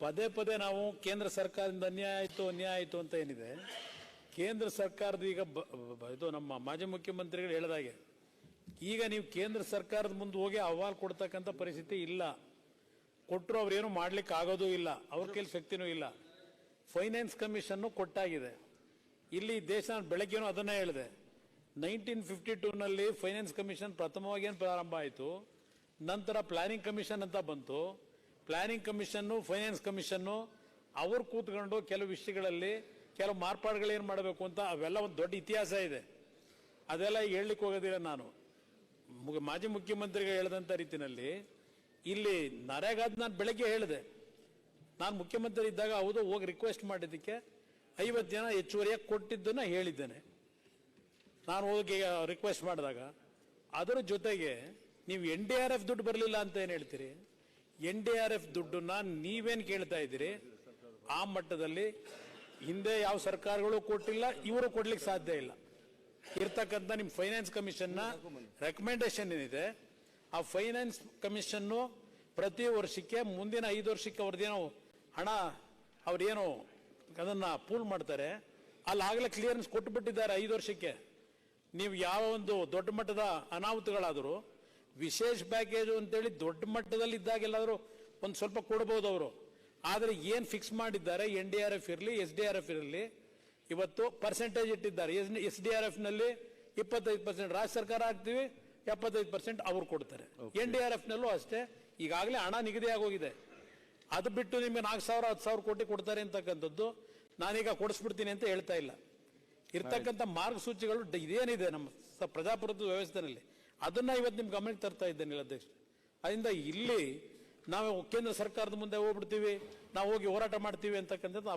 ಪದೇ ಪದೇ ನಾವು ಕೇಂದ್ರ ಸರ್ಕಾರದಿಂದ ಅನ್ಯಾಯ ಆಯಿತು ಅನ್ಯಾಯ ಆಯಿತು ಅಂತ ಏನಿದೆ? ಕೇಂದ್ರ ಸರ್ಕಾರದ ಈಗ ಇದು ನಮ್ಮ ಮಾಜಿ ಮುಖ್ಯಮಂತ್ರಿಗಳು ಹೇಳಿದಾಗೆ ಈಗ ನೀವು ಕೇಂದ್ರ ಸರ್ಕಾರದ ಮುಂದೆ ಹೋಗಿ ಅಹವಾಲು ಕೊಡ್ತಕ್ಕಂಥ ಪರಿಸ್ಥಿತಿ ಇಲ್ಲ. ಕೊಟ್ಟರು ಅವ್ರೇನು ಮಾಡ್ಲಿಕ್ಕೆ ಆಗೋದೂ ಇಲ್ಲ. ಅವ್ರ ಕೈಲಿ ಶಕ್ತಿನೂ ಇಲ್ಲ. ಫೈನಾನ್ಸ್ ಕಮಿಷನ್ನು ಕೊಟ್ಟಾಗಿದೆ. ಇಲ್ಲಿ ದೇಶ ಬೆಳಗ್ಗೆನೂ ಅದನ್ನೇ ಹೇಳಿದೆ. ನೈನ್ಟೀನ್ ಫಿಫ್ಟಿ ಟೂನಲ್ಲಿ ಫೈನಾನ್ಸ್ ಕಮಿಷನ್ ಪ್ರಥಮವಾಗಿ ಏನು ಪ್ರಾರಂಭ ಆಯಿತು? ನಂತರ ಪ್ಲಾನಿಂಗ್ ಕಮಿಷನ್ ಅಂತ ಬಂತು. ಪ್ಲಾನಿಂಗ್ ಕಮಿಷನ್ನು ಫೈನಾನ್ಸ್ ಕಮಿಷನ್ನು ಅವರು ಕೂತ್ಕೊಂಡು ಕೆಲವು ವಿಷಯಗಳಲ್ಲಿ ಕೆಲವು ಮಾರ್ಪಾಡುಗಳು ಏನು ಮಾಡಬೇಕು ಅಂತ ಅವೆಲ್ಲ ಒಂದು ದೊಡ್ಡ ಇತಿಹಾಸ ಇದೆ. ಅದೆಲ್ಲ ಹೇಳಲಿಕ್ಕೆ ಹೋಗೋದಿಲ್ಲ ನಾನು. ಮಾಜಿ ಮುಖ್ಯಮಂತ್ರಿಗೆ ಹೇಳಿದಂಥ ರೀತಿಯಲ್ಲಿ ಇಲ್ಲಿ ನರೇಗಾದ ನಾನು ಬೆಳಗ್ಗೆ ಹೇಳಿದೆ. ನಾನು ಮುಖ್ಯಮಂತ್ರಿ ಇದ್ದಾಗ ಹೌದು, ಹೋಗಿ ರಿಕ್ವೆಸ್ಟ್ ಮಾಡಿದ್ದಕ್ಕೆ ಐವತ್ತು ಜನ ಹೆಚ್ಚುವರಿಯಾಗಿ ಕೊಟ್ಟಿದ್ದನ್ನು ಹೇಳಿದ್ದೇನೆ. ನಾನು ಹೋಗಿ ರಿಕ್ವೆಸ್ಟ್ ಮಾಡಿದಾಗ. ಅದರ ಜೊತೆಗೆ ನೀವು ಎನ್ ಡಿ ಆರ್ ಎಫ್ ದುಡ್ಡು ಬರಲಿಲ್ಲ ಅಂತ ಏನು ಹೇಳ್ತೀರಿ? ಎನ್ ಡಿ ಆರ್ ಎಫ್ ದುಡ್ಡನ್ನ ನೀವೇನು ಕೇಳ್ತಾ ಇದ್ದೀರಿ? ಆ ಮಟ್ಟದಲ್ಲಿ ಹಿಂದೆ ಯಾವ ಸರ್ಕಾರಗಳು ಕೊಟ್ಟಿಲ್ಲ, ಇವರು ಕೊಡ್ಲಿಕ್ಕೆ ಸಾಧ್ಯ ಇಲ್ಲ. ಇರ್ತಕ್ಕಂಥ ನಿಮ್ಮ ಫೈನಾನ್ಸ್ ಕಮಿಷನ್ನ ರೆಕಮೆಂಡೇಶನ್ ಏನಿದೆ, ಆ ಫೈನಾನ್ಸ್ ಕಮಿಷನ್ನು ಪ್ರತಿ ವರ್ಷಕ್ಕೆ, ಮುಂದಿನ ಐದು ವರ್ಷಕ್ಕೆ ಅವ್ರದ್ದೇನೋ ಹಣ, ಅವ್ರೇನು ಅದನ್ನ ಪೂಲ್ ಮಾಡ್ತಾರೆ, ಅಲ್ಲಿ ಆಗಲೇ ಕ್ಲಿಯರೆನ್ಸ್ ಕೊಟ್ಟು ಬಿಟ್ಟಿದ್ದಾರೆ ಐದು ವರ್ಷಕ್ಕೆ. ನೀವು ಯಾವ ಒಂದು ದೊಡ್ಡ ಮಟ್ಟದ ಅನಾಹುತಗಳಾದರೂ ವಿಶೇಷ ಪ್ಯಾಕೇಜು ಅಂತೇಳಿ ದೊಡ್ಡ ಮಟ್ಟದಲ್ಲಿ ಇದ್ದಾಗೆಲ್ಲಾದರೂ ಒಂದು ಸ್ವಲ್ಪ ಕೊಡ್ಬೋದು ಅವರು. ಆದರೆ ಏನು ಫಿಕ್ಸ್ ಮಾಡಿದ್ದಾರೆ ಎನ್ ಡಿ ಆರ್ ಎಫ್ ಇರಲಿ ಎಸ್ ಡಿ ಆರ್ ಎಫ್ ಇರಲಿ ಇವತ್ತು ಪರ್ಸೆಂಟೇಜ್ ಇಟ್ಟಿದ್ದಾರೆ. ಎಸ್ ಎಸ್ ಡಿ ಆರ್ ಎಫ್ನಲ್ಲಿ ಇಪ್ಪತ್ತೈದು ಪರ್ಸೆಂಟ್ ರಾಜ್ಯ ಸರ್ಕಾರ ಹಾಕ್ತೀವಿ ಎಪ್ಪತ್ತೈದು ಪರ್ಸೆಂಟ್ ಅವ್ರು ಕೊಡ್ತಾರೆ. ಎನ್ ಡಿ ಆರ್ ಎಫ್ನಲ್ಲೂ ಅಷ್ಟೇ. ಈಗಾಗಲೇ ಹಣ ನಿಗದಿ ಆಗೋಗಿದೆ. ಅದು ಬಿಟ್ಟು ನಿಮಗೆ ನಾಲ್ಕು ಸಾವಿರ ಹತ್ತು ಸಾವಿರ ಕೋಟಿ ಕೊಡ್ತಾರೆ ಅಂತಕ್ಕಂಥದ್ದು ನಾನೀಗ ಕೊಡಿಸ್ಬಿಡ್ತೀನಿ ಅಂತ ಹೇಳ್ತಾ ಇಲ್ಲ. ಇರ್ತಕ್ಕಂಥ ಮಾರ್ಗಸೂಚಿಗಳು ಇದೇನಿದೆ ನಮ್ಮ ಪ್ರಜಾಪ್ರಭುತ್ವ ವ್ಯವಸ್ಥೆನಲ್ಲಿ. ಅದನ್ನ ಇವತ್ತು ನಿಮ್ ಗಮನಕ್ಕೆ ತರ್ತಾ ಇದ್ದೇನೆ ಅಧ್ಯಕ್ಷ ಅದರಿಂದ ಇಲ್ಲಿ ನಾವು ಕೇಂದ್ರ ಸರ್ಕಾರದ ಮುಂದೆ ಹೋಗ್ಬಿಡ್ತೀವಿ, ನಾವು ಹೋಗಿ ಹೋರಾಟ ಮಾಡ್ತೀವಿ ಅಂತಕ್ಕಂಥದ್ದು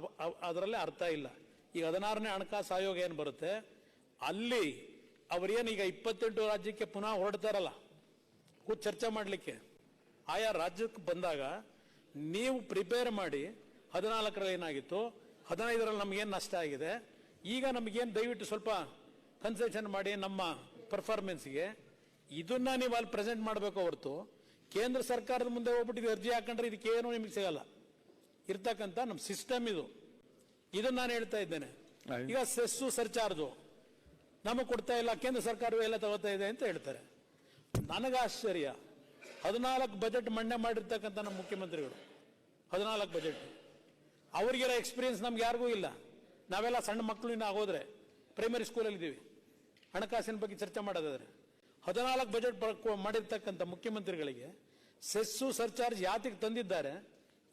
ಅದರಲ್ಲಿ ಅರ್ಥ ಇಲ್ಲ. ಈಗ ಹದಿನಾರನೇ ಹಣಕಾಸು ಆಯೋಗ ಏನು ಬರುತ್ತೆ? ಅಲ್ಲಿ ಅವರೇನು ಈಗ ಇಪ್ಪತ್ತೆಂಟು ರಾಜ್ಯಕ್ಕೆ ಪುನಃ ಹೊರಡ್ತಾರಲ್ಲ, ಕೂತ್ ಚರ್ಚೆ ಮಾಡಲಿಕ್ಕೆ. ಆಯಾ ರಾಜ್ಯಕ್ಕೆ ಬಂದಾಗ ನೀವು ಪ್ರಿಪೇರ್ ಮಾಡಿ ಹದಿನಾಲ್ಕರಲ್ಲಿ ಏನಾಗಿತ್ತು, ಹದಿನೈದರಲ್ಲಿ ನಮಗೇನು ನಷ್ಟ ಆಗಿದೆ, ಈಗ ನಮಗೇನು ದಯವಿಟ್ಟು ಸ್ವಲ್ಪ ಕನ್ಸೆಷನ್ ಮಾಡಿ ನಮ್ಮ ಪರ್ಫಾರ್ಮೆನ್ಸ್ಗೆ ಇದನ್ನ ನೀವು ಅಲ್ಲಿ ಪ್ರೆಸೆಂಟ್ ಮಾಡಬೇಕು ಹೊರತು ಕೇಂದ್ರ ಸರ್ಕಾರದ ಮುಂದೆ ಹೋಗ್ಬಿಟ್ಟು ಇದು ಅರ್ಜಿ ಹಾಕೊಂಡ್ರೆ ಇದಕ್ಕೇನು ನಿಮಗೆ ಸಿಗಲ್ಲ. ಇರ್ತಕ್ಕಂಥ ನಮ್ಮ ಸಿಸ್ಟಮ್ ಇದು. ಇದನ್ನ ನಾನು ಹೇಳ್ತಾ ಇದ್ದೇನೆ. ಈಗ ಸೆಸ್ಸು ಸರ್ಚಾರ್ಜು. ನಮಗೆ ಕೊಡ್ತಾ ಇಲ್ಲ ಕೇಂದ್ರ ಸರ್ಕಾರವೇ ಎಲ್ಲ ತಗೋತಾ ಇದೆ ಅಂತ ಹೇಳ್ತಾರೆ. ನನಗೆ ಆಶ್ಚರ್ಯ. ಹದಿನಾಲ್ಕು ಬಜೆಟ್ ಮಂಡನೆ ಮಾಡಿರ್ತಕ್ಕಂಥ ನಮ್ಮ ಮುಖ್ಯಮಂತ್ರಿಗಳು. ಹದಿನಾಲ್ಕು ಬಜೆಟ್ ಅವ್ರಿಗಿರೋ ಎಕ್ಸ್ಪೀರಿಯನ್ಸ್ ನಮ್ಗೆ ಯಾರಿಗೂ ಇಲ್ಲ. ನಾವೆಲ್ಲ ಸಣ್ಣ ಮಕ್ಕಳು ಇನ್ನು ಆಗೋದ್ರೆ ಪ್ರೈಮರಿ ಸ್ಕೂಲಲ್ಲಿ ಇದ್ದೀವಿ ಹಣಕಾಸಿನ ಬಗ್ಗೆ ಚರ್ಚೆ ಮಾಡೋದಾದ್ರೆ. ಹದಿನಾಲ್ಕು ಬಜೆಟ್ ಮಾಡಿರ್ತಕ್ಕಂಥ ಮುಖ್ಯಮಂತ್ರಿಗಳಿಗೆ ಸೆಸ್ಸು ಸರ್ಚಾರ್ಜ್ ಯಾತಕ್ಕೆ ತಂದಿದ್ದಾರೆ,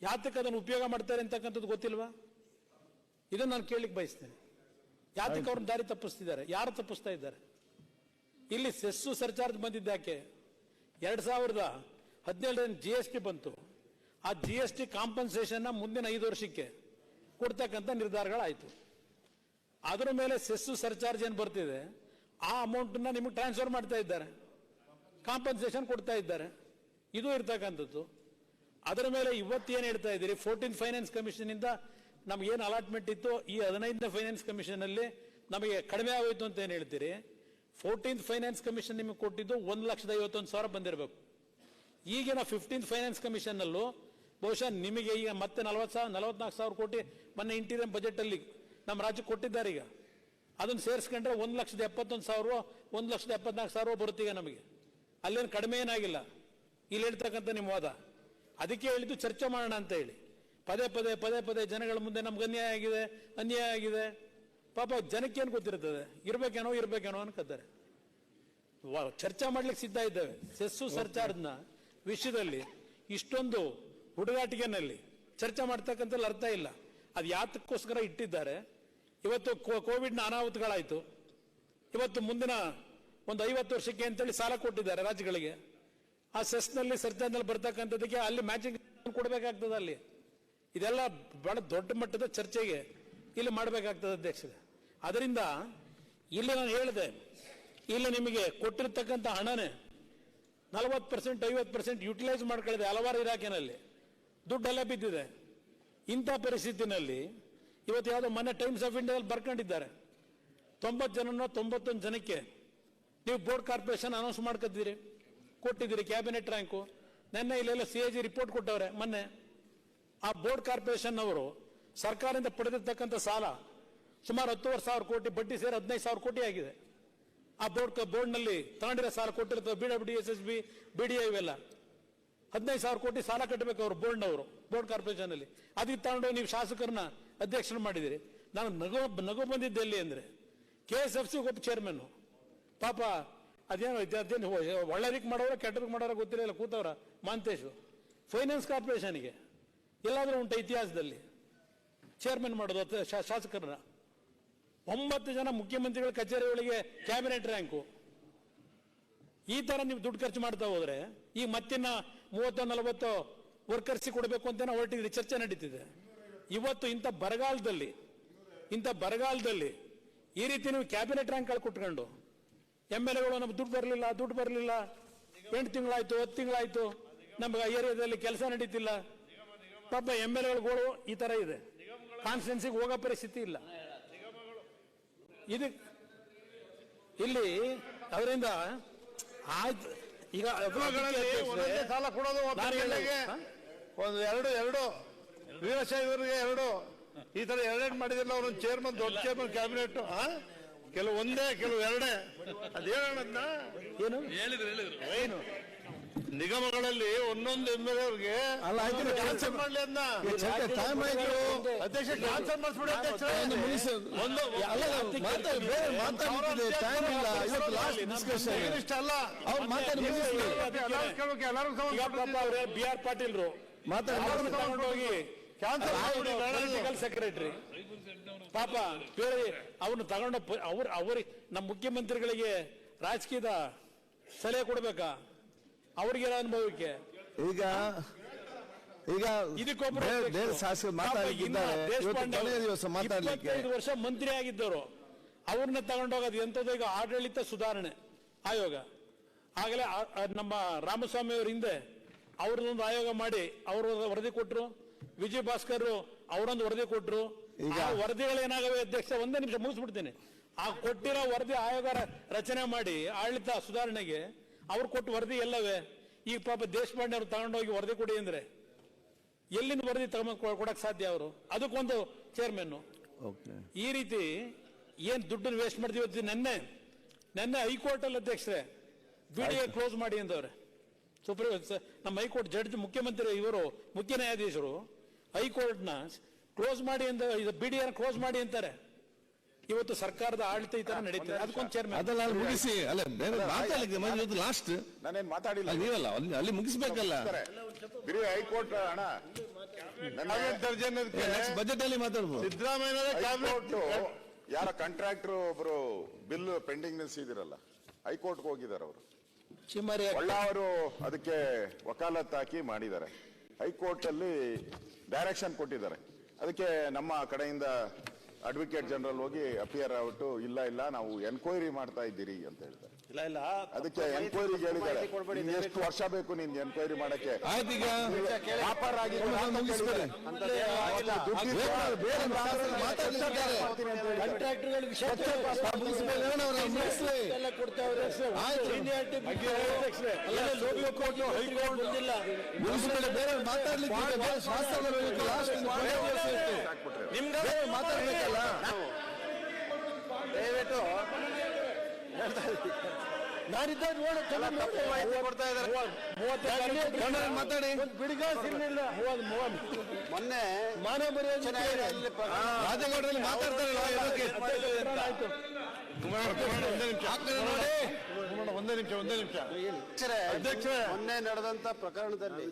ಯಾತಕ್ಕೆ ಅದನ್ನು ಉಪಯೋಗ ಮಾಡ್ತಾರೆ ಅಂತಕ್ಕಂಥದ್ದು ಗೊತ್ತಿಲ್ವಾ? ಇದನ್ನು ನಾನು ಕೇಳಲಿಕ್ಕೆ ಬಯಸ್ತೇನೆ. ಯಾತಕ್ಕೆ ಅವ್ರನ್ನ ದಾರಿ ತಪ್ಪಿಸ್ತಿದ್ದಾರೆ, ಯಾರು ತಪ್ಪಿಸ್ತಾ ಇದ್ದಾರೆ? ಇಲ್ಲಿ ಸೆಸ್ಸು ಸರ್ಚಾರ್ಜ್ ಬಂದಿದ್ದಾಕೆ ಎರಡು ಸಾವಿರದ ಹದಿನೇಳರಲ್ಲಿ ಜಿ ಎಸ್ ಟಿ ಬಂತು. ಆ ಜಿ ಎಸ್ ಟಿ ಕಾಂಪನ್ಸೇಷನ್ನ ಮುಂದಿನ ಐದು ವರ್ಷಕ್ಕೆ ಕೊಡ್ತಕ್ಕಂಥ ನಿರ್ಧಾರಗಳಾಯಿತು. ಅದರ ಮೇಲೆ ಸೆಸ್ಸು ಸರ್ಚಾರ್ಜ್ ಏನು ಬರ್ತಿದೆ? ಆ ಅಮೌಂಟನ್ನು ನಿಮಗೆ ಟ್ರಾನ್ಸ್ಫರ್ ಮಾಡ್ತಾ ಇದ್ದಾರೆ. ಕಾಂಪನ್ಸೇಷನ್ ಕೊಡ್ತಾ ಇದ್ದಾರೆ. ಇದು ಇರ್ತಕ್ಕಂಥದ್ದು. ಅದರ ಮೇಲೆ ಇವತ್ತೇನು ಹೇಳ್ತಾ ಇದ್ದೀರಿ? ಫೋರ್ಟೀನ್ ಫೈನಾನ್ಸ್ ಕಮಿಷನಿಂದ ಏನು ಅಲಾಟ್ಮೆಂಟ್ ಇತ್ತು? ಈ ಹದಿನೈದನೇ ಫೈನಾನ್ಸ್ ಕಮಿಷನಲ್ಲಿ ನಮಗೆ ಕಡಿಮೆ ಆಗೋಯ್ತು ಅಂತ ಏನು ಹೇಳ್ತೀರಿ? ಫೋರ್ಟೀನ್ತ್ ಫೈನಾನ್ಸ್ ಕಮಿಷನ್ ನಿಮಗೆ ಕೊಟ್ಟಿದ್ದು ಒಂದು ಲಕ್ಷದ ಐವತ್ತೊಂದು ಸಾವಿರ ಬಂದಿರಬೇಕು. ಈಗಿನ ಫಿಫ್ಟೀನ್ ಫೈನಾನ್ಸ್ ಕಮಿಷನ್ನಲ್ಲೂ ಬಹುಶಃ ನಿಮಗೆ ಈಗ ಮತ್ತೆ ನಲವತ್ತು ಸಾವಿರ, ನಲವತ್ನಾಲ್ಕು ಸಾವಿರ ಕೋಟಿ ಮೊನ್ನೆ ಇಂಟೀರಿಯರ್ ಬಜೆಟ್ ಅಲ್ಲಿ ನಮ್ಮ ರಾಜ್ಯಕ್ಕೆ ಕೊಟ್ಟಿದ್ದಾರೆ ಈಗ. ಅದನ್ನು ಸೇರಿಸ್ಕೊಂಡ್ರೆ ಒಂದು ಲಕ್ಷದ ಎಪ್ಪತ್ತೊಂದು ಸಾವಿರ ಒಂದು ಲಕ್ಷದ ಎಪ್ಪತ್ನಾಲ್ಕು ಸಾವಿರ ಬರುತ್ತೀಗ ನಮಗೆ. ಅಲ್ಲೇನು ಕಡಿಮೆ ಏನಾಗಿಲ್ಲ. ಇಲ್ಲಿ ಹೇಳ್ತಕ್ಕಂಥ ನಿಮ್ಮ ವಾದ. ಅದಕ್ಕೆ ಹೇಳಿದ್ದು ಚರ್ಚೆ ಮಾಡೋಣ ಅಂತ ಹೇಳಿ. ಪದೇ ಪದೇ ಪದೇ ಪದೇ ಜನಗಳ ಮುಂದೆ ನಮ್ಗೆ ಅನ್ಯಾಯ ಆಗಿದೆ ಅನ್ಯಾಯ ಆಗಿದೆ. ಪಾಪ ಜನಕ್ಕೇನು ಗೊತ್ತಿರ್ತದೆ? ಇರಬೇಕೇನೋ ಇರಬೇಕೇನೋ ಅನ್ಕೋತಾರೆ ಚರ್ಚೆ ಮಾಡ್ಲಿಕ್ಕೆ ಸಿದ್ಧ ಇದ್ದೇವೆ. ಸೆಸ್ಸು ಸರ್ಚಾರ್ಜ್ನ ವಿಷಯದಲ್ಲಿ ಇಷ್ಟೊಂದು ಹುಡುಗಾಟಿಕೆನಲ್ಲಿ ಚರ್ಚೆ ಮಾಡ್ತಕ್ಕಂಥಲ್ಲಿ ಅರ್ಥ ಇಲ್ಲ. ಅದು ಯಾತಕ್ಕೋಸ್ಕರ ಇಟ್ಟಿದ್ದಾರೆ. ಇವತ್ತು ಕೋವಿಡ್ನ ಅನಾಹುತಗಳಾಯಿತು. ಇವತ್ತು ಮುಂದಿನ ಒಂದು ಐವತ್ತು ವರ್ಷಕ್ಕೆ ಅಂತೇಳಿ ಸಾಲ ಕೊಟ್ಟಿದ್ದಾರೆ ರಾಜ್ಯಗಳಿಗೆ. ಆ ಸೆಸ್ನಲ್ಲಿ ಸರ್ಚಾರ್ಜ್ನಲ್ಲಿ ಬರ್ತಕ್ಕಂಥದ್ದಕ್ಕೆ ಅಲ್ಲಿ ಮ್ಯಾಚಿಂಗ್ ಕೊಡಬೇಕಾಗ್ತದೆ ಅಲ್ಲಿ. ಇದೆಲ್ಲ ಬಹಳ ದೊಡ್ಡ ಮಟ್ಟದ ಚರ್ಚೆಗೆ ಇಲ್ಲಿ ಮಾಡಬೇಕಾಗ್ತದೆ ಅಧ್ಯಕ್ಷ ಅದರಿಂದ ಇಲ್ಲಿ ನಾನು ಹೇಳಿದೆ, ಇಲ್ಲಿ ನಿಮಗೆ ಕೊಟ್ಟಿರ್ತಕ್ಕಂಥ ಹಣನೇ ನಲವತ್ತು ಪರ್ಸೆಂಟ್ ಐವತ್ತು ಪರ್ಸೆಂಟ್ ಯುಟಿಲೈಸ್ ಮಾಡ್ಕೊಳ್ಳಿದೆ ಹಲವಾರು ಇಲಾಖೆನಲ್ಲಿ ದುಡ್ಡೆಲ್ಲ ಬಿದ್ದಿದೆ. ಇಂಥ ಪರಿಸ್ಥಿತಿನಲ್ಲಿ ಇವತ್ತು ಯಾವುದೋ ಮೊನ್ನೆ ಟೈಮ್ಸ್ ಆಫ್ ಇಂಡಿಯಾದಲ್ಲಿ ಬರ್ಕೊಂಡಿದ್ದಾರೆ. ತೊಂಬತ್ತು ಜನನ ತೊಂಬತ್ತೊಂದು ಜನಕ್ಕೆ ನೀವು ಬೋರ್ಡ್ ಕಾರ್ಪೊರೇಷನ್ ಅನೌನ್ಸ್ ಮಾಡ್ಕೊತಿದ್ದೀರಿ ಕೊಟ್ಟಿದ್ದೀರಿ ಕ್ಯಾಬಿನೆಟ್ ರ್ಯಾಂಕು ನೆನ್ನೆ ಇಲ್ಲೆಲ್ಲ ಸಿ ಎ ಜಿ ರಿಪೋರ್ಟ್ ಕೊಟ್ಟವ್ರೆ ಮೊನ್ನೆ. ಆ ಬೋರ್ಡ್ ಕಾರ್ಪೊರೇಷನ್ ಅವರು ಸರ್ಕಾರದಿಂದ ಪಡೆದಿರ್ತಕ್ಕಂಥ ಸಾಲ ಸುಮಾರು ಹತ್ತುವರೆ ಸಾವಿರ ಕೋಟಿ, ಬಡ್ಡಿ ಸೇರಿ ಹದಿನೈದು ಸಾವಿರ ಕೋಟಿ ಆಗಿದೆ. ಆ ಬೋರ್ಡ್ ಬೋರ್ಡ್ನಲ್ಲಿ ತಗೊಂಡಿರೋ ಸಾಲ ಕೊಟ್ಟಿರ್ತವೆ B W D S S B B D ಇವೆಲ್ಲ. ಹದಿನೈದು ಸಾವಿರ ಕೋಟಿ ಸಾಲ ಕಟ್ಟಬೇಕು ಅವರು ಬೋರ್ಡ್ನವರು ಬೋರ್ಡ್ ಕಾರ್ಪೊರೇಷನ್ ಅಲ್ಲಿ. ಅದಕ್ಕೆ ತಗೊಂಡು ನೀವು ಶಾಸಕರನ್ನ ಅಧ್ಯಕ್ಷರು ಮಾಡಿದ್ದೀರಿ ನಾನು ನಗು ನಗು ಬಂದಿದ್ದೆ ಎಲ್ಲಿ ಅಂದರೆ, ಕೆ ಎಸ್ ಎಫ್ ಸಿ ಒಬ್ಬ ಚೇರ್ಮನ್ನು ಪಾಪ, ಅದೇನು ಅದೇನು ಒಳ್ಳೆಯದಕ್ಕೆ ಮಾಡೋರ ಕೆಟ್ಟದಕ್ಕೆ ಮಾಡೋರ ಗೊತ್ತಿರಲಿಲ್ಲ ಕೂತವ್ರ, ಮಾಂತೇಶು. ಫೈನಾನ್ಸ್ ಕಾರ್ಪೊರೇಷನ್ಗೆ ಎಲ್ಲಾದರೂ ಉಂಟು ಇತಿಹಾಸದಲ್ಲಿ. ಚೇರ್ಮನ್ ಮಾಡೋದು ಅಥವಾ ಶಾ- ಶಾಸಕರನ್ನ. ಒಂಬತ್ತು ಜನ ಮುಖ್ಯಮಂತ್ರಿಗಳ ಕಚೇರಿಗಳಿಗೆ ಕ್ಯಾಬಿನೆಟ್ ರ್ಯಾಂಕು ಈ ಥರ ನೀವು ದುಡ್ಡು ಖರ್ಚು ಮಾಡ್ತಾ ಹೋದರೆ ಈ ಮತ್ತಿನ ಮೂವತ್ತು ನಲವತ್ತು ವರ್ಕರ್ಸಿಗೆ ಕೊಡಬೇಕು ಅಂತ ಹೊರಟಿದ್ರೆ, ಚರ್ಚೆ ನಡೀತಿದೆ. ಇವತ್ತು ಇಂಥ ಬರಗಾಲದಲ್ಲಿ ಇಂಥ ಬರಗಾಲದಲ್ಲಿ ಈ ರೀತಿ ನೀವು ಕ್ಯಾಬಿನೆಟ್ ರ್ಯಾಂಕ್ ಕೊಟ್ಕೊಂಡು ಎಂ ಎಲ್ ಎಗಳು ನಮ್ಗೆ ದುಡ್ಡು ಬರಲಿಲ್ಲ ದುಡ್ಡು ಬರಲಿಲ್ಲ ಎಂಟು ತಿಂಗಳಾಯ್ತು ಹತ್ತು ತಿಂಗಳಾಯ್ತು ನಮ್ಗೆ ಏರಿಯಾದಲ್ಲಿ ಕೆಲಸ ನಡೀತಿಲ್ಲ. ಪಾಪ ಎಂ ಎಲ್ ಎಗಳು ಈ ತರ ಇದೆ. ಕಾನ್ಸ್ಟಿಟ್ಯೂನ್ಸಿಗೆ ಹೋಗೋ ಪರಿಸ್ಥಿತಿ ಇಲ್ಲ. ಇದು ಇಲ್ಲಿ ಅದರಿಂದ ಆಯ್ತು. ಈಗ ಸಾಲ ಕೊಡೋದು? ಒಂದು ಎರಡು ಎರಡು. ವೀರಶೈವರಿಗೆ ಎರಡು. ಈ ತರ ಎರಡೆರಡು ಮಾಡಿದಿಲ್ಲ ಅವ್ರ ಚೇರ್ಮನ್ ದೊಡ್ಡ ಚೇರ್ಮನ್ ಕ್ಯಾಬಿನೆಟ್ ಕೆಲವು ಒಂದೇ ಕೆಲವು ಎರಡೇ. ಅದೇನಣ್ಣ ಏನು? ಏನು? ನಿಗಮಗಳಲ್ಲಿ ಒಂದೊಂದು ಎಂ ಎಲ್ ಅವ್ರಿಗೆ ಅಲ್ಲ, ಆಯ್ತು, ಕ್ಯಾನ್ಸಲ್ ಮಾಡ್ಲಿ ಅದನ್ನ ಟೈಮ್ ಆಯ್ತು. ಅಧ್ಯಕ್ಷ ಕ್ಯಾನ್ಸಲ್ ಮಾಡಿಸ್ಬಿಡಿ ಅಧ್ಯಕ್ಷ ಒಂದು ಒಂದು ಅಲ್ಲ ಮಾತಾಡಿ ಬೇರೆ ಮಾತಾಡ್ತಿದೆ ಟೈಮ್ ಇಲ್ಲ. ಇವತ್ತು ಲಾಸ್ಟ್ ಡಿಸ್ಕಷನ್ ಇಷ್ಟ ಅಲ್ಲ. ಅವ್ರು ಮಾತಾಡಿ ಮುಗಿಸ್ಲಿ ಎಲ್ಲರೂ ಕೇಳ್ಬೇಕು ಎಲ್ಲರೂ ಈಗ ಪಾಪ ಅವ್ರೆ ಬಿ ಆರ್ ಪಾಟೀಲ್ರು. ಮಾತಾಡಿ ಹೋಗಿ ಕ್ಯಾನ್ಸಲ್ ಪೊಲಿಟಿಕಲ್ ಸೆಕ್ರೆಟರಿ ಪಾಪ ಬೇರೆ ಅವನು ತಗೊಂಡ ಅವ್ರ ಅವ್ರಿಗೆ ನಮ್ಮ ಮುಖ್ಯಮಂತ್ರಿಗಳಿಗೆ ರಾಜಕೀಯದ ಸಲಹೆ ಕೊಡ್ಬೇಕಾ? ಅವ್ರಿಗೆಲ್ಲ ಅನುಭವಕ್ಕೆ ಈಗ ಈಗ ಇಪ್ಪತ್ತೈದು ವರ್ಷ ಮಂತ್ರಿ ಆಗಿದ್ದವರು. ಅವ್ರನ್ನ ತಗೊಂಡೋಗೋದು ಎಂಥದ್ದು ಈಗ ಆಡಳಿತ ಸುಧಾರಣೆ ಆಯೋಗ. ಆಗಲೇ ನಮ್ಮ ರಾಮಸ್ವಾಮಿ ಅವರ ಹಿಂದೆ ಅವ್ರದ್ದೊಂದು ಆಯೋಗ ಮಾಡಿ ಅವರು ವರದಿ ಕೊಟ್ಟರು ವಿಜಯ್ ಭಾಸ್ಕರ್ ಅವರೊಂದು ವರದಿ ಕೊಟ್ಟರು ಈಗ- ಆ ವರದಿಗಳು ಏನಾಗವೆ ಅಧ್ಯಕ್ಷ ಒಂದೇ ನಿಮಿಷ ಮುಗಿಸ್ಬಿಡ್ತೀನಿ. ಆ ಕೊಟ್ಟಿರೋ ವರದಿ ಆಯೋಗ ರಚನೆ ಮಾಡಿ ಆಡಳಿತ ಸುಧಾರಣೆಗೆ ಅವ್ರು ಕೊಟ್ಟು ವರದಿ ಎಲ್ಲವೇ? ಈಗ ಪಾಪ ದೇಶಪಾಂಡೆ ಅವ್ರು ತಗೊಂಡೋಗಿ ವರದಿ ಕೊಡಿ ಅಂದ್ರೆ ಎಲ್ಲಿಂದ ವರದಿ ತಗೊಂಡ್ ಕೊಡಕ್ ಸಾಧ್ಯ ಅವರು? ಅದಕ್ಕೊಂದು ಚೇರ್ಮನ್ ಈ ರೀತಿ ಏನ್ ದುಡ್ಡನ್ನು ವೇಸ್ಟ್ ಮಾಡ್ತೀವಿ ನೆನ್ನೆ? ನೆನ್ನೆ ಹೈಕೋರ್ಟ್ ಅಲ್ಲಿ ಅಧ್ಯಕ್ಷರೇ ಬಿಡಿಎ ಕ್ಲೋಸ್ ಮಾಡಿ ಅಂದವ್ರೆ. ಸುಪ್ರೀಂ ನಮ್ಮ ಹೈಕೋರ್ಟ್ ಜಡ್ಜ್ ಮುಖ್ಯಮಂತ್ರಿ ಇವರು ಮುಖ್ಯ ನ್ಯಾಯಾಧೀಶರು. ಹೈಕೋರ್ಟ್ನ ಕ್ಲೋಸ್ ಮಾಡಿ ಅಂತ ಇದು ಆರ್ ಕ್ಲೋಸ್ ಮಾಡಿ ಅಂತಾರೆ. ಇವತ್ತು ಸರ್ಕಾರದ ಆಡಳಿತ ಈ ತರ ನಡೀತದೆ. ಅದಕ್ಕೊಂದು ಚೇರ್ಮನ್ ಅದೆಲ್ಲ ಅಲ್ಲಿ ಮುಗಿಸಿ. ಅಲ್ಲ ಬೇರೆ ಮಾತಾಡ್ಲಿಕ್ಕೆ ಇವತ್ತು ಲಾಸ್ಟ್ ನಾನೇನ್ ಮಾತಾಡಿಲ್ಲ. ನೀವಲ್ಲ ಅಲ್ಲಿ ಅಲ್ಲಿ ಮುಗಿಸ್ಬೇಕಲ್ಲ. ಬಿರಿ ಹೈಕೋರ್ಟ್ ಹಣ ಬಜೆಟ್ ಅಲ್ಲಿ ಮಾತಾಡ್ಬೋದು. ಸಿದ್ದರಾಮಯ್ಯ ಯಾರ ಕಾಂಟ್ರಾಕ್ಟರ್ ಒಬ್ರು ಬಿಲ್ ಪೆಂಡಿಂಗ್ ನಿಲ್ಸಿದಿರಲ್ಲ ಹೈಕೋರ್ಟ್ ಹೋಗಿದ್ದಾರೆ ಅವರು. ಅವರು ಅದಕ್ಕೆ ವಕಾಲತ್ ಹಾಕಿ ಮಾಡಿದ್ದಾರೆ. ಹೈಕೋರ್ಟ್ ಅಲ್ಲಿ ಡೈರೆಕ್ಷನ್ ಕೊಟ್ಟಿದ್ದಾರೆ. ಅದಕ್ಕೆ ನಮ್ಮ ಕಡೆಯಿಂದ ಅಡ್ವೊಕೇಟ್ ಜನರಲ್ ಹೋಗಿ ಅಪಿಯರ್ ಆಗ್ಬಿಟ್ಟು ಇಲ್ಲ ಇಲ್ಲ ನಾವು ಎನ್ಕ್ವೈರಿ ಮಾಡ್ತಾ ಇದ್ದೀರಿ ಅಂತ ಹೇಳ್ತಾರೆ. ಇಲ್ಲ ಇಲ್ಲ ಅದಕ್ಕೆ ಎನ್ಕ್ವೈರಿಗೆ ಹೇಳಿದ್ದಾರೆ ಎಷ್ಟು ವರ್ಷ ಬೇಕು ನಿನ್ ಎನ್ಕ್ವೈರಿ ಮಾಡಕ್ಕೆ? ವ್ಯಾಪಾರ ಬೇರೆ ಬೇರೆ ಮಾತಾಡ್ಲಿಕ್ಕೆ ಮಾತಾಡ್ಲಿಕ್ಕಿದ್ದಾರೆ. ಮುಗಿಸ್ಬೇಡಿ, ದಯವಿಟ್ಟು ಇತ್ತು. ಬೇರೆ ಮಾತಾಡ್ಬೇಕಲ್ಲ ದಯವಿಟ್ಟು ಕೊಡ್ತಾ ಇದ್ದಾರೆ. ಮಾತಾಡಿ. ಮೊನ್ನೆ ಮಾನವ ಮರ್ಯಾದೆ ರಾಜಗೌಡರಲ್ಲಿ ಮಾತಾಡ್ತಾರಲ್ಲ? ನೋಡಿ. ಒಂದೇ ನಿಮಿಷ ಒಂದೇ ನಿಮಿಷ. ಅಧ್ಯಕ್ಷರೇ. ಮೊನ್ನೆ ನಡೆದಂತ ಪ್ರಕರಣದಲ್ಲಿ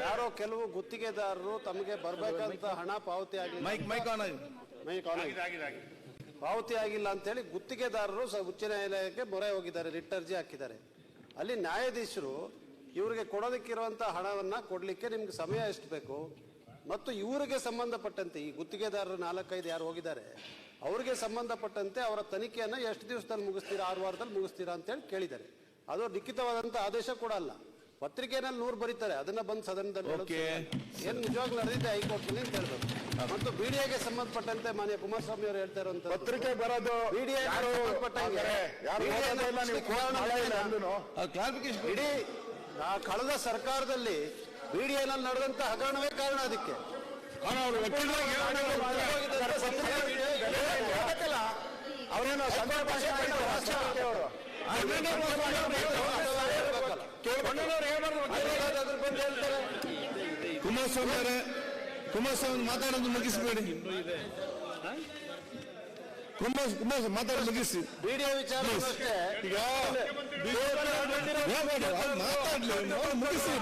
ಯಾರೋ ಕೆಲವು ಗುತ್ತಿಗೆದಾರರು ತಮಗೆ ಬರಬೇಕಂತ ಹಣ ಪಾವತಿ ಆಗಿಲ್ಲ. ಮೈಕ್ ಮೈಕ್ ಆನ್ ಆಗಿ. ಮೈಕ್ ಆನ್ ಆಗಿದೆ. ಪಾವತಿ ಆಗಿಲ್ಲ ಅಂತೇಳಿ ಗುತ್ತಿಗೆದಾರರು ಸ- ಉಚ್ಚ ನ್ಯಾಯಾಲಯಕ್ಕೆ ಮೊರೆ ಹೋಗಿದ್ದಾರೆ ರಿಟ್ ಅರ್ಜಿ ಹಾಕಿದ್ದಾರೆ. ಅಲ್ಲಿ ನ್ಯಾಯಾಧೀಶರು ಇವರಿಗೆ ಕೊಡೋದಕ್ಕಿರುವಂತ ಹಣವನ್ನ ಕೊಡ್ಲಿಕ್ಕೆ ನಿಮ್ಗೆ ಸಮಯ ಎಷ್ಟು ಬೇಕು? ಮತ್ತು ಇವರಿಗೆ ಸಂಬಂಧಪಟ್ಟಂತೆ ಈ ಗುತ್ತಿಗೆದಾರರು ನಾಲ್ಕೈದು ಯಾರು ಹೋಗಿದ್ದಾರೆ? ಅವರಿಗೆ ಸಂಬಂಧಪಟ್ಟಂತೆ ಅವರ ತನಿಖೆಯನ್ನ ಎಷ್ಟು ದಿವಸದಲ್ಲಿ ಮುಗಿಸ್ತೀರಾ ಆರು ವಾರದಲ್ಲಿ ಮುಗಿಸ್ತೀರಾ ಅಂತೇಳಿ ಕೇಳಿದ್ದಾರೆ. ಅದು ಲಿಖಿತವಾದಂತ ಆದೇಶ ಕೂಡ ಅಲ್ಲ. ಪತ್ರಿಕೆನಲ್ಲಿ ನೂರು ಬರೀತಾರೆ. ಅದನ್ನ ಬಂದು ಸದನದಲ್ಲಿ ಏನು ನಿಜವಾಗ್ಲೂ ನಡೆದಿದೆ ಹೈಕೋರ್ಟ್ನಲ್ಲಿ ಅಂತ ಹೇಳ್ಬೇಕು. ಮತ್ತು ಬಿಡಿಎಗೆ ಸಂಬಂಧಪಟ್ಟಂತೆ ಮಾನ್ಯ ಕುಮಾರಸ್ವಾಮಿ ಅವರು ಹೇಳ್ತಾ ಇರುವಂತ ಪತ್ರಿಕೆ ಬರೋದು ಇಡೀ ಆ ಕಳೆದ ಸರ್ಕಾರದಲ್ಲಿ ಬಿಡಿಎನಲ್ಲಿ ನಡೆದಂತ ಹಗರಣವೇ ಕಾರಣ ಅದಕ್ಕೆ. ಅವರೇನು ಸಂದರ್ಭ ಭಾಷೆ ಅವರು ಕುಮಾರಸ್ವಾಮಿ ಅವರೇ ಕುಮಾರಸ್ವಾಮಿ ಮಾತಾಡೋದು ಮುಗಿಸಬೇಡಿ ಕುಮಾರ್ ಕುಮಾರ್ ಮಾತಾಡೋದು ಮುಗಿಸಿ ಬಿಡಿಎ ವಿಚಾರ ಈಗ ಮಾತಾಡ್ಲಿ ಮುಗಿಸಿ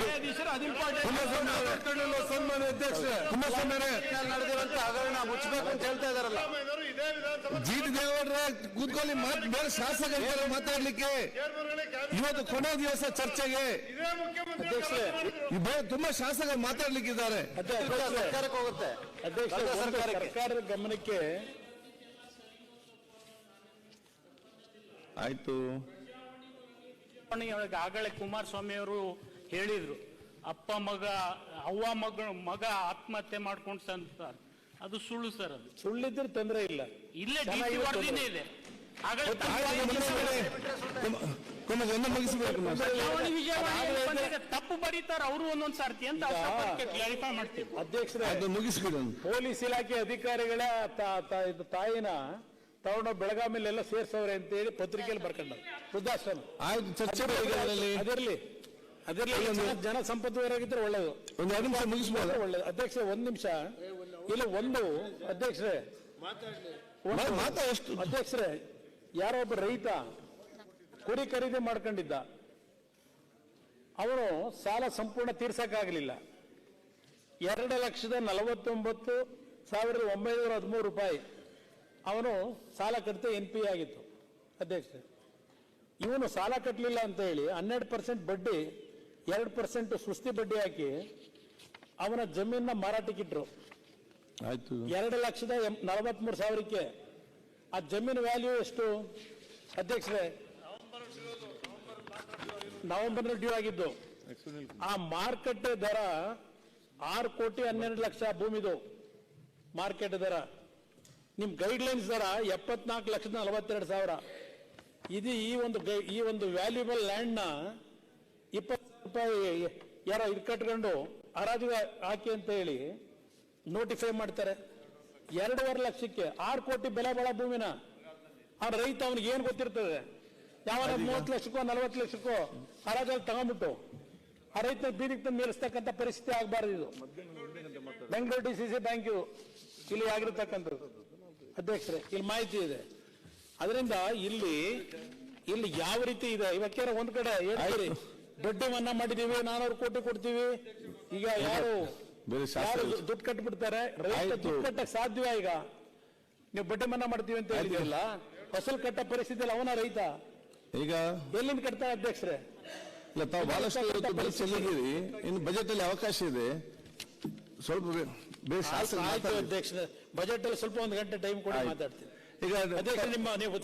ಮಾತಾಡ್ಲಿಕ್ಕಿದೆ ಅದು ಇಂಪಾರ್ಟೆಂಟ್ ಸನ್ಮಾನ್ಯ ಅಧ್ಯಕ್ಷ ಕುಮಾರಸ್ವಾಮಿ ನಡೆದಿರುವಂತ ಹಗರಣ ಮುಚ್ಚಬೇಕು ಅಂತ ಹೇಳ್ತಾ ಇದಾರಲ್ಲ. ಜಿ ಟಿ ದೇವೇಗೌಡ್ರೆ ಕೂತ್ಕೊಳ್ಳಿ ಮಾತ್ ಬೇರೆ ಶಾಸಕರಿದ್ದಾರೆ ಮಾತಾಡ್ಲಿಕ್ಕೆ. ಇವತ್ತು ಕೊನೆ ದಿವಸ ಚರ್ಚೆಗೆ. ತುಂಬಾ ಶಾಸಕರು ಮಾತಾಡ್ಲಿಕ್ಕಿದ್ದಾರೆ. ಸರ್ಕಾರಕ್ಕೆ ಹೋಗುತ್ತೆ. ಸರ್ಕಾರದ ಗಮನಕ್ಕೆ. ಆಯ್ತು. ಆಗಲೇ ಕುಮಾರಸ್ವಾಮಿ ಅವರು ಹೇಳಿದ್ರು. ಅಪ್ಪ ಮಗ ಅವ್ವ ಮಗ ಮಗ ಆತ್ಮಹತ್ಯೆ ಮಾಡ್ಕೊಂಡು ಸಂತಾರೆ ಅದು ಸುಳ್ಳು ಸರ್ ಅದು. ಸುಳ್ಳಿದ್ರೆ ತೊಂದರೆ ಇಲ್ಲ. ಇಲ್ಲೇ ಡಿ ಚೆನ್ನಾಗಿದೆ ವರದಿನೇ ಇದೆ. ತಪ್ಪು ಬರೀತಾರ ಅವರು ಒಂದೊಂದ್ ಸಾರ್ತಿ ಅಂತ ಕ್ಲಾರಿಫೈ ಮಾಡ್ತೀವಿ. ಅಧ್ಯಕ್ಷರೇ ಅದು ಮುಗಿಸ್ಬಿಡಿ. ಒಂದು. ಪೊಲೀಸ್ ಇಲಾಖೆ ಅಧಿಕಾರಿಗಳ ತಾಯಿನ ತಗೊಂಡು ಬೆಳಗಾವಿಲೆಲ್ಲ ಸೇರ್ಸವ್ರೆ ಅಂತ ಹೇಳಿ ಪತ್ರಿಕೆಯಲ್ಲಿ ಬರ್ಕೊಂಡ ವೃದ್ಧಾಶ್ರಮ. ಆಯ್ತು ಚರ್ಚೆ ಮಾಡಿ ಅದರಲ್ಲಿ ಅದಿರ್ಲಿ ಅದಿರ್ಲಿ ಜನ- ಸಂಪತ್ತುವರಾಗಿದ್ರೆ ಒಳ್ಳೇದು. ಒಂದು ಎರಡು ನಿಮಿಷ ಮುಗಿಸ್ಬೋದು. ಒಳ್ಳೇದು. ಅಧ್ಯಕ್ಷ ಒಂದು ನಿಮಿಷ. ಇಲ್ಲ ಒಂದು. ಅಧ್ಯಕ್ಷರೇ. ಮಾತಾ ಎಷ್ಟು? ಅಧ್ಯಕ್ಷರೇ ಯಾರೋ ಒಬ್ಬ ರೈತ ಕುರಿ ಖರೀದಿ ಮಾಡ್ಕೊಂಡಿದ್ದ. ಅವನು ಸಾಲ ಸಂಪೂರ್ಣ ತೀರ್ಸಕ್ಕಾಗಲಿಲ್ಲ. ಎರಡು ಲಕ್ಷದ ನಲವತ್ತೊಂಬತ್ತು ಸಾವಿರದ ಒಂಬೈನೂರ ಹದಿಮೂರು ರೂಪಾಯಿ ಅವನು ಸಾಲ ಕಟ್ಟಿದ ಎನ್ ಪಿ ಆಗಿತ್ತು. ಅಧ್ಯಕ್ಷ ಇವನು ಸಾಲ ಕಟ್ಟಲಿಲ್ಲ ಅಂತ ಹೇಳಿ ಹನ್ನೆರಡು ಪರ್ಸೆಂಟ್ ಬಡ್ಡಿ ಎರಡು ಪರ್ಸೆಂಟ್ ಸುಸ್ತಿ ಬಡ್ಡಿ ಹಾಕಿ ಅವನ ಜಮೀನ ಮಾರಾಟಕ್ಕಿಟ್ರು. ಆಯ್ತು. ಎರಡು ಲಕ್ಷದ ನಲವತ್ಮೂರು ಸಾವಿರಕ್ಕೆ ಆ ಜಮೀನ್ ವ್ಯಾಲ್ಯೂ ಎಷ್ಟು? ಅಧ್ಯಕ್ಷರೇ ನವೆಂಬರ್ ಡ್ಯೂ ಆಗಿದ್ದು. ಆ ಮಾರುಕಟ್ಟೆ ದರ ಆರು ಕೋಟಿ ಹನ್ನೆರಡು ಲಕ್ಷ ಭೂಮಿದು. ಮಾರ್ಕೆಟ್ ದರ. ನಿಮ್ ಗೈಡ್ಲೈನ್ಸ್ ದರ ಎಪ್ಪತ್ನಾಲ್ಕು ಲಕ್ಷದ ನಲವತ್ತೆರಡು ಸಾವಿರ. ಇದು ಈ ಒಂದು ಈ ಒಂದು ವ್ಯಾಲ್ಯೂಬಲ್ ಲ್ಯಾಂಡ್ನ ಇಪ್ಪತ್ತು ರೂಪಾಯಿ ಯಾರೋ ಇದು ಕಟ್ಕೊಂಡು ಹರಾಜಿಗೆ ಹಾಕಿ ಅಂತ ಹೇಳಿ ನೋಟಿಫೈ ಮಾಡ್ತಾರೆ. ಎರಡೂವರೆ ಲಕ್ಷಕ್ಕೆ ಆರು ಕೋಟಿ ಬೆಲೆ ಬಾಳ ಭೂಮಿನ. ಆ ರೈತ ಅವನಿಗೆ ಏನು ಗೊತ್ತಿರ್ತದೆ? ಯಾವ ಮೂವತ್ತು ಲಕ್ಷಕ್ಕೋ ನಲ್ವತ್ತು ಲಕ್ಷಕ್ಕೋ ಹರಾಜಲ್ಲಿ ತಗೊಂಡ್ಬಿಟ್ಟು ಆ ರೈತ ಬೀದಿಗೆ ತಂದು ಮೀರಿಸ್ತಕ್ಕಂಥ ಪರಿಸ್ಥಿತಿ ಆಗಬಾರ್ದು ಇದು. Bengaluru D C C bank ಇಲ್ಲಿ ಆಗಿರ್ತಕ್ಕಂಥದ್ದು. ಅಧ್ಯಕ್ಷರೇ ಇಲ್ಲಿ ಮಾಹಿತಿ ಇದೆ. ಅದರಿಂದ ಇಲ್ಲಿ ಇಲ್ಲಿ ಯಾವ ರೀತಿ ಇದೆ? ಇವಕ್ಕೆ ಒಂದ್ ಕಡೆ ಹೇಳ್ತೀರಿ ಬಡ್ಡಿ ಮನ್ನಾ ಮಾಡಿದೀವಿ ನಾನೂರು ಕೋಟಿ ಕೊಡ್ತೀವಿ. ಈಗ ಯಾರು ಬೇರೆ ಯಾರು ದುಡ್ಡು ಕಟ್ಬಿಡ್ತಾರೆ. ದುಡ್ಡು ಕಟ್ಟಕ್ ಸಾಧ್ಯವೇ ಈಗ? ನೀವು ಬಡ್ಡಿ ಮನ್ನಾ ಮಾಡ್ತೀವಿ ಅಂತ ಹೇಳಿದಿರಲ್ಲ ಫಸಲ್ ಕಟ್ಟ ಪರಿಸ್ಥಿತಿಯಲ್ಲಿ ಅವನ ರೈತ. ಈಗ ಎಲ್ಲಿಂದ ಕಟ್ತಾರೆ ಅಧ್ಯಕ್ಷರೇ? ಇಲ್ಲ ತಾವು ಬಹಳಷ್ಟು ಬೆಲೆ ಚೆಲ್ಲಿದ್ದೀರಿ. ಇನ್ನು ಬಜೆಟ್ ಅಲ್ಲಿ ಅವಕಾಶ ಇದೆ. ಸ್ವಲ್ಪ ಅಧ್ಯಕ್ಷ ಬೇರೆ ಬಜೆಟ್ ಅಲ್ಲಿ ಸ್ವಲ್ಪ ಒಂದು ಗಂಟೆ ಟೈಮ್ ಕೊಡಿ. ಮಾತಾಡ್ತೀನಿ. ಈಗ ಅಧ್ಯಕ್ಷ ನಿಮ್ಮ ನೀವು